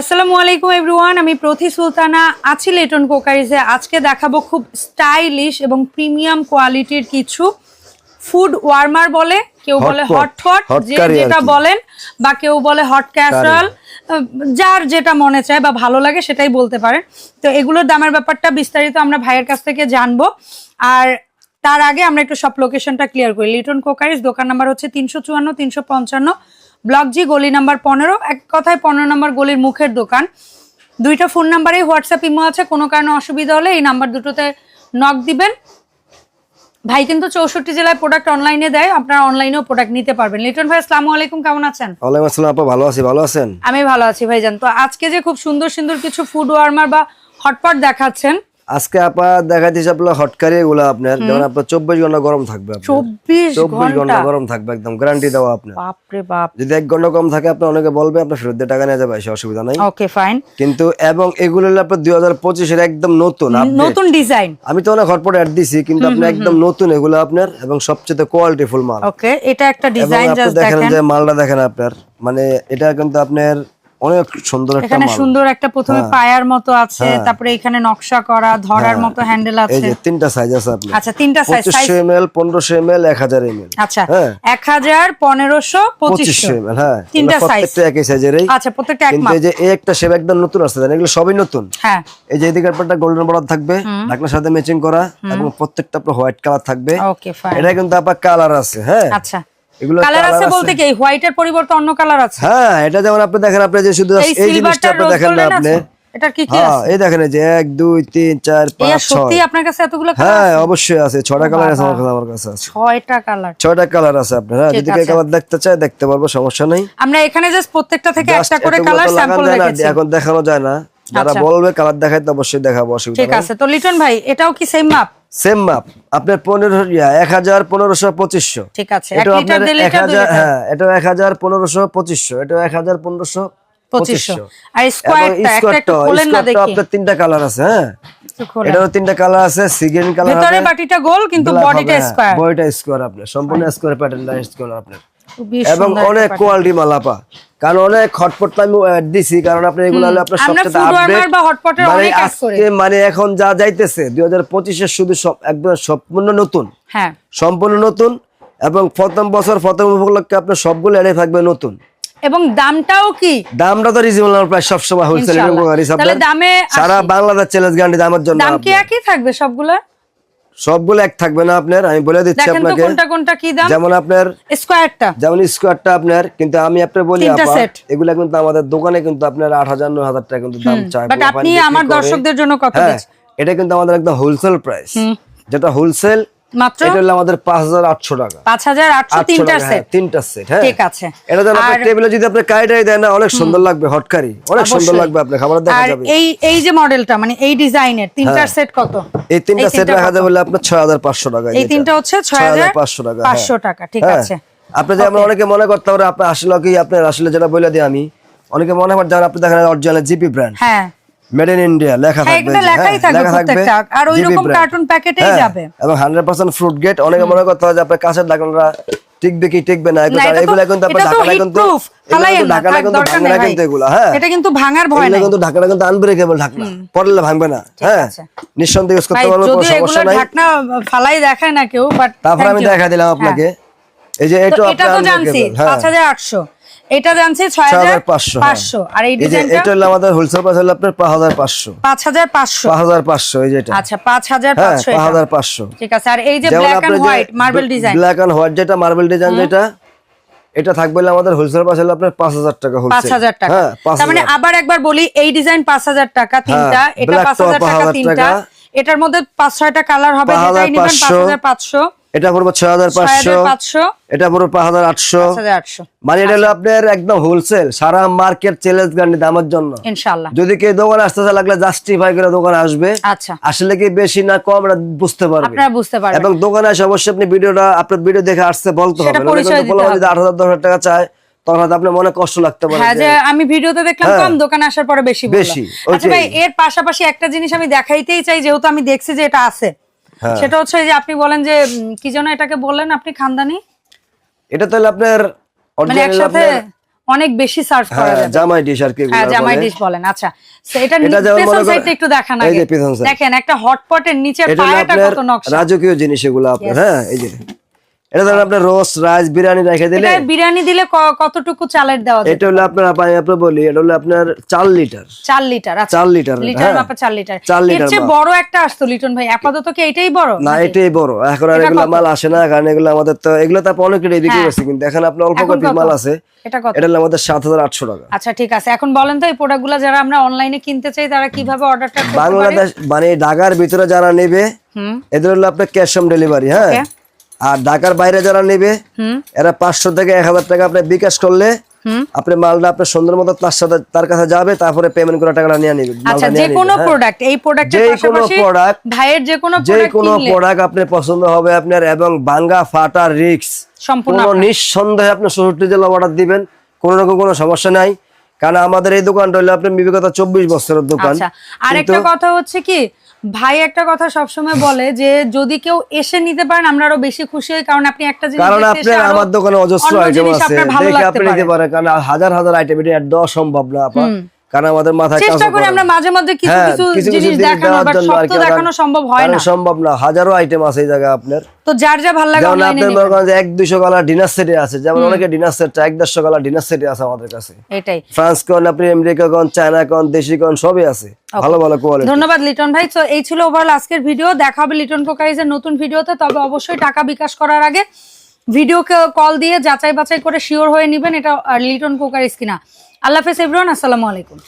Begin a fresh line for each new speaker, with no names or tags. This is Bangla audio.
আসসালামু আলাইকুম এভরিওয়ান আমি প্রতি সুলতানা আছি লেটন কোকারিজে। আজকে দেখাবো খুব স্টাইলিশ এবং প্রিমিয়াম কোয়ালিটির কিছু ফুড ওয়ার্মার বলে কেউ বলে হট হট যেটা বলেন বা কেউ বলে হট ক্যাসারল যার যেটা মনে চায় বা ভালো লাগে সেটাই বলতে পারেন। তো এগুলোর দামের ব্যাপারটা বিস্তারিত আমরা ভাইয়ের কাছ থেকে জানব। আর তার আগে আমরা একটু সব লোকেশনটা ক্লিয়ার করি। লিটন কোকারিজ দোকান নাম্বার হচ্ছে তিনশো চুয়ান্ন তিনশো পঞ্চান্ন। ব্লক জি গলি নাম্বার পনেরো। এক কথায় পনেরো নম্বর গলির মুখের দোকান। দুইটা ফোন নাম্বারেই হোয়াটসঅ্যাপ ইমো আছে কোনো কারণে অসুবিধা হলে এই নাম্বার দুটোতে নক দিবেন। ভাই কিন্তু চৌষট্টি জেলায় প্রোডাক্ট অনলাইনে দেয় আপনারা অনলাইনেও প্রোডাক্ট নিতে পারবেন। লিটন ভাই আসসালামু আলাইকুম কেমন আছেন?
ওয়ালাইকুম আসসালাম আপা ভালো আছি ভালো আছেন?
আমি ভালো আছি ভাইজান। তো আজকে যে খুব সুন্দর সুন্দর কিছু ফুড ওয়ার্মার বা হটপট দেখাচ্ছেন
আজকে আপা দেখাইতেছি আপনার হটকারি এগুলো আপনার যেমন আপনার চব্বিশ ঘণ্টা গরম থাকবে
চব্বিশ ঘণ্টা
গরম থাকবে একদম গ্যারান্টি দেওয়া আপনার।
বাপরে বাপ।
যদি এক ঘণ্টা কম থাকে আপনার অনেকে বলবে আপনার ফেরত দিয়ে টাকা নিয়ে যাবে সে অসুবিধা নাই।
ওকে ফাইন
কিন্তু এবং এগুলো আপনার দুই হাজার পঁচিশের একদম নতুন
নতুন ডিজাইন
আমি তো অনেক হটপট অ্যাড দিছি কিন্তু আপনি একদম নতুন এগুলো আপনার এবং সবচেয়ে কোয়ালিটি ফুল মাল।
ওকে এটা একটা ডিজাইন
দেখেন। যে মালটা দেখেন আপনার মানে এটা কিন্তু আপনার অনেক সুন্দর একটা
এখানে সুন্দর একটা প্রথমে পায়ার মতো আছে তারপরে এখানে নকশা করা ধরার মতো হ্যান্ডেল
এই
আছে।
যে তিনটা সাইজ আছে আপনার।
আচ্ছা তিনটা সাইজ
পঁচিশশো এম এল পনেরোশো এম এল এক হাজার এম এল
আচ্ছা
হ্যাঁ।
এক হাজার পনেরোশো
পঁচিশশো।
পঁচিশশো
এম এল হ্যাঁ।
তিনটা size।
প্রত্যেকটা একই সাইজেরই
আচ্ছা প্রত্যেকটা এক মাপ।
এই যে এই একটা শেপ একদম নতুন আসছে জানেন? এগুলো সবই নতুন।
হ্যাঁ।
এই যে এদিকে একটা গোল্ডেন বর্ডার থাকবে ঢাকনার সাথে ম্যাচিং করা এবং প্রত্যেকটা আপনার হোয়াইট কালার থাকবে।
ওকে ফাইন
এটা কিন্তু আপনার কালার আছে হ্যাঁ।
আচ্ছা।
এগুলো
কালার আছে বলতে কি? হোয়াইটের পরিবর্তে অন্য কালার আছে?
হ্যাঁ এটা যেমন আপনি দেখেন আপনি যে শুধু
এই
এই জিনিসটা আপনি দেখেন না আপনি।
আছে? কি কি আছে?
এই দেখেন যে এক দুই তিন চার
এই
পাঁচ
সত্যি আপনার কাছে এতগুলো কালার
হ্যাঁ অবশ্যই আছে। ছটা কালার আছে আমার কাছে আমার কাছে আছে।
ছয়টা কালার
ছয়টা কালার আছে আপনার। হ্যাঁ যদি কেউ কালার দেখতে চায় দেখতে পারব সমস্যা নেই।
আমরা এখানে জাস্ট প্রত্যেকটা থেকে একটা করে কালার
লাগানো
স্যাম্পল রেখেছি।
এখন দেখানো যায় না। যারা
আচ্ছা।
বলবে কালার দেখাইতে অবশ্যই দেখাবো অসুবিধা
ঠিক আছে তো লিটন ভাই এটাও কি সেম মাপ
সেম মাপ আপনার পনেরো এক হাজার পনেরোশো পঁচিশশো।
ঠিক আছে।
এটা আপনার এক হাজার হ্যাঁ এটা এক হাজার পনেরোশো পঁচিশশো এটা এক হাজার পনেরোশো
পঁচিশশো।
আপনার তিনটা কালার আছে হ্যাঁ? এটারও তিনটা কালার আছে কালার
ভেতরে বাটিটা গোল কিন্তু বডিটা
হ্যাঁ,
স্কোয়ার
বডিটা স্কোয়ার আপনার সম্পূর্ণ স্কোয়ার প্যাটার্নটা স্কোয়ার আপনার। এবং অনেক কোয়ালিটি মালাপা। কারণ অনেক হটপট আমি দিছি। কারণ আপনার এগুলো হলো আপনার সবচেয়ে আপডেট মানে। আজকে মানে এখন যা যাইতেছে দুই হাজার পঁচিশের শুধু সব একদম সম্পূর্ণ নতুন।
হ্যাঁ।
সম্পূর্ণ নতুন এবং প্রথম বছর প্রথম উপলক্ষে আপনার সবগুলো এড়ে থাকবে নতুন।
এবং দামটাও কি?
দামটা তো রিজনেবল প্রায় সবসময় হোলসেল
ইনশাআল্লাহ। তাহলে দামে
সারা বাংলাদেশ চ্যালেঞ্জ গ্যারান্টি দামের জন্য
দাম কি একই থাকবে সবগুলো
সবগুলো এক থাকবে না আপনার আমি বলে দিচ্ছি আপনাকে।
কোনটা কোনটা কি দাম?
যেমন আপনার
স্কোয়ারটা।
যেমন স্কোয়ারটা আপনার কিন্তু আমি আপনার বলি
এগুলো
আপা এগুলা কিন্তু আমাদের দোকানে কিন্তু আপনার আট হাজার নয় হাজার টাকা কিন্তু দাম চাই
বাট আপনি আমার দর্শকদের জন্য কত
হ্যাঁ
দিচ্ছেন?
এটা কিন্তু আমাদের একদম হোলসেল প্রাইস যেটা হোলসেল
মাত্র?
এটা হলো আমাদের পাঁচ হাজার আটশো টাকা।
পাঁচ হাজার আটশো
800
তিনটা
হ্যাঁ,
সেট
তিনটা সেট হ্যাঁ।
ঠিক আছে।
এটা যেন আপনার
আর-
টেবিলে যদি আপনি কাইটাই দেন না অনেক সুন্দর লাগবে হটকারি অনেক সুন্দর লাগবে আপনার খাবার দেখা যাবে।
এই এই যে মডেলটা মানে এই ডিজাইনের তিনটার
হ্যাঁ।
সেট কত?
এই তিনটা সেট রাখা? যাবে বলে আপনার ছয় হাজার পাঁচশো টাকা
এই তিনটা হচ্ছে ছয় হাজার
পাঁচশো টাকা
পাঁচশো
হ্যাঁ।
টাকা ঠিক
হ্যাঁ।
আছে।
আপনি যে আমরা অনেকে মনে করতে পারে আপনি আসলে কি আপনার আসলে যেটা বলে দিই আমি অনেকে মনে করেন আপনি দেখেন অরিজিনাল জিপি ব্র্যান্ড
হ্যাঁ।
মেড ইন ইন্ডিয়া লেখা
হ্যাঁ,
থাকবে
লেখাই
হ্যাঁ,
থাকবে প্রত্যেকটা। আর ওই রকম packet-এই
হ্যাঁ,
যাবে।
এবং হান্ড্রেড পার্সেন্ট ফ্রুট গেট অনেকে মনে করতে হয় যে আপনার কাছের টিকবে কি টিকবে না এগুলো কিন্তু আপনার
heat
কিন্তু এগুলো হ্যাঁ।
এটা কিন্তু ভাঙার ভয় নাই।
কিন্তু ঢাকনা কিন্তু আনব্রেকেবল ঢাকনা পড়লে ভাঙবে না হ্যাঁ। নিঃসন্দেহে ইউজ করতে পারব কোনো সমস্যা নাই।
ঢাকনা ফালাই দেখায় না কেউ বাট
তারপর আমি দেখা দিলাম আপনাকে। এই যে এটা
তো জানছি
হ্যাঁ।
এটা জানছি
6500
আর এই ডিজাইনটা
এটা হলো আমাদের হোলসেল প্রাইস হলো আপনার এই যেটা
আচ্ছা পাঁচ হাজার
হ্যাঁ
পাঁচশো
পাঁচ হাজার পাঁচশো
ঠিক আছে আর এই যে black and white marble design
black and white যেটা মার্বেল ডিজাইন যেটা এটা থাকবে আমাদের হোলসেল প্রাইস হলো আপনার পাঁচ হাজার টাকা
পাঁচ
হোলসেল
হাজার টাকা
হ্যাঁ পাঁচ
তার মানে আবার একবার বলি এই ডিজাইন পাঁচ হাজার টাকা তিনটা
হ্যাঁ,
এটা
black
পাঁচ
টা
হাজার টাকা তিনটা এটার মধ্যে পাঁচ ছয়টা কালার হবে যেটাই নিবেন
পাঁচশো।
হাজার পাঁচশো
এটা পড়ব ছয় হাজার পাঁচশো। এটা পড়ব পাঁচ হাজার আটশো। মানে এটা হলো আপনার একদম হোলসেল সারা মার্কেট চ্যালেঞ্জ গান্ডি দামের জন্য। যদি কেউ দোকানে আসতে চায় লাগলে জাস্টিফাই করে দোকানে আসবে।
আচ্ছা।
আসলে কি বেশি না কম বুঝতে পারবে। এবং দোকানে আসে অবশ্যই আপনি ভিডিওটা আপনার ভিডিও দেখে আসতে বলতে হবে। যদি আট হাজার দশ হাজার টাকা চায় তখন আপনার মনে কষ্ট লাগতে পারে
হ্যাঁ
যে
যে আমি ভিডিওতে দেখলাম। কম দোকানে আসার পরে বেশি
বেশি,
আচ্ছা ভাই এর পাশাপাশি একটা জিনিস আমি দেখাইতেই চাই যেহেতু আমি দেখছি যে এটা আছে। সেটা হচ্ছে যে আপনি বলেন যে কি যেন এটাকে বললেন আপনি খানদানি?
এটা তাহলে আপনার
মানে একসাথে অনেক বেশি সার্ভ করা যায়
জামাই ডিশ আর কি
হ্যাঁ জামাই ডিশ বলেন আচ্ছা। সেটা এটা পেছন সাইডটা একটু দেখান আগে। দেখেন একটা হটপটের
নিচে
পায়াটা কত নকশা।
রাজকীয় জিনিস এগুলো আপনার হ্যাঁ এই যে। এটা ধরেন আপনার রোস্ট রাইস বিরিয়ানি রেখে দিলে
বিরিয়ানি দিলে কতটুকু চালের দেওয়া
এটা হলো আপনার আমি আপনার বলি এটা হলো আপনার চার লিটার।
চার লিটার আচ্ছা।
চার লিটার
লিটার
হ্যাঁ।
মাপা চার লিটার।
চার লিটার
বড় একটা আসতো লিটন ভাই আপাতত কি এটাই বড়
না এটাই বড়। এখন আর এগুলো মাল আসে না কারণ এগুলো আমাদের তো এগুলো অনেক রেডি
হ্যাঁ।
কিন্তু এখন আপনার অল্প মাল আছে।
এটা কত?
এটা আমাদের সাত হাজার আটশো টাকা।
আচ্ছা ঠিক আছে। এখন বলেন তো এই প্রোডাক্টগুলো যারা আমরা অনলাইনে কিনতে চাই তারা কীভাবে অর্ডারটা
বাংলাদেশ মানে ঢাকার ভিতরে যারা নেবে
হুম।
এদের হলো আপনার ক্যাশ অন ডেলিভারি হ্যাঁ. আর ঢাকার বাইরে যারা নেবে এরা পাঁচশো থেকে এক হাজার টাকা আপনি বিকাশ করলে আপনি মালটা আপনার সুন্দর মতো তার সাথে তার কাছে যাবে তারপরে পেমেন্ট করে টাকাটা নিয়ে নিবে
আচ্ছা যে কোনো। প্রোডাক্ট এই
যে কোনো প্রোডাক্ট
ভাইয়ের যে কোনো
যে
প্রোডাক্ট
কোনো প্রোডাক্ট আপনার পছন্দ হবে আপনার এবং বাঙ্গা ফাটা রিক্স
সম্পূর্ণ।
নিঃসন্দেহে আপনি ষষ্ঠী জেলা অর্ডার দিবেন কোনো রকম কোনো সমস্যা নাই কারণ আমাদের এই দোকানটা হলো আপনার বিবেকতা চব্বিশ বছরের দোকান
আচ্ছা আর একটা কথা হচ্ছে কি ভাই একটা কথা সবসময় বলে যে যদি কেউ এসে নিতে পারেন আমরা আরও বেশি খুশি হই কারণ আপনি একটা জিনিস
কারণ
আরও
আমার দোকানে অজস্র আইটেম আছে। দেখে আপনি নিতে
পারে
পারেন কারণ হাজার হাজার আইটেম এটা সম্ভব না আপা। কারণ আমাদের মাথায়
চেষ্টা করি আমরা মাঝে মধ্যে কিছু
হ্যাঁ,
কিছু
কিছু
জিনিস দেখানো বাট
জন্য
সব
আর
তো
কি,
দেখানো সম্ভব হয় না।
সম্ভব না হাজারো আইটেম আছে এই জায়গায় আপনার।
তো যার যা ভালো লাগে অনলাইনে
আপনার মনে করেন যে এক দুশো কালার ডিনার সেটে আছে যেমন অনেকে ডিনার সেট এক দেড়শো কালার ডিনার সেটে আছে আমাদের কাছে।
এটাই।
ফ্রান্স কন আপনি আমেরিকা কন চায়না কন দেশি কন সবই আছে। ভালো ভালো কোয়ালিটি
ধন্যবাদ লিটন ভাই। তো এই ছিল ওভারঅল আজকের ভিডিও দেখা হবে লিটন কোকারিজের নতুন ভিডিওতে তবে অবশ্যই টাকা বিকাশ করার আগে ভিডিওকে কল দিয়ে যাচাই বাছাই করে শিওর হয়ে নেবেন এটা লিটন কোকারিজ কিনা। আল্লাহ হাফেজ এভরিওয়ান আসসালামু আলাইকুম।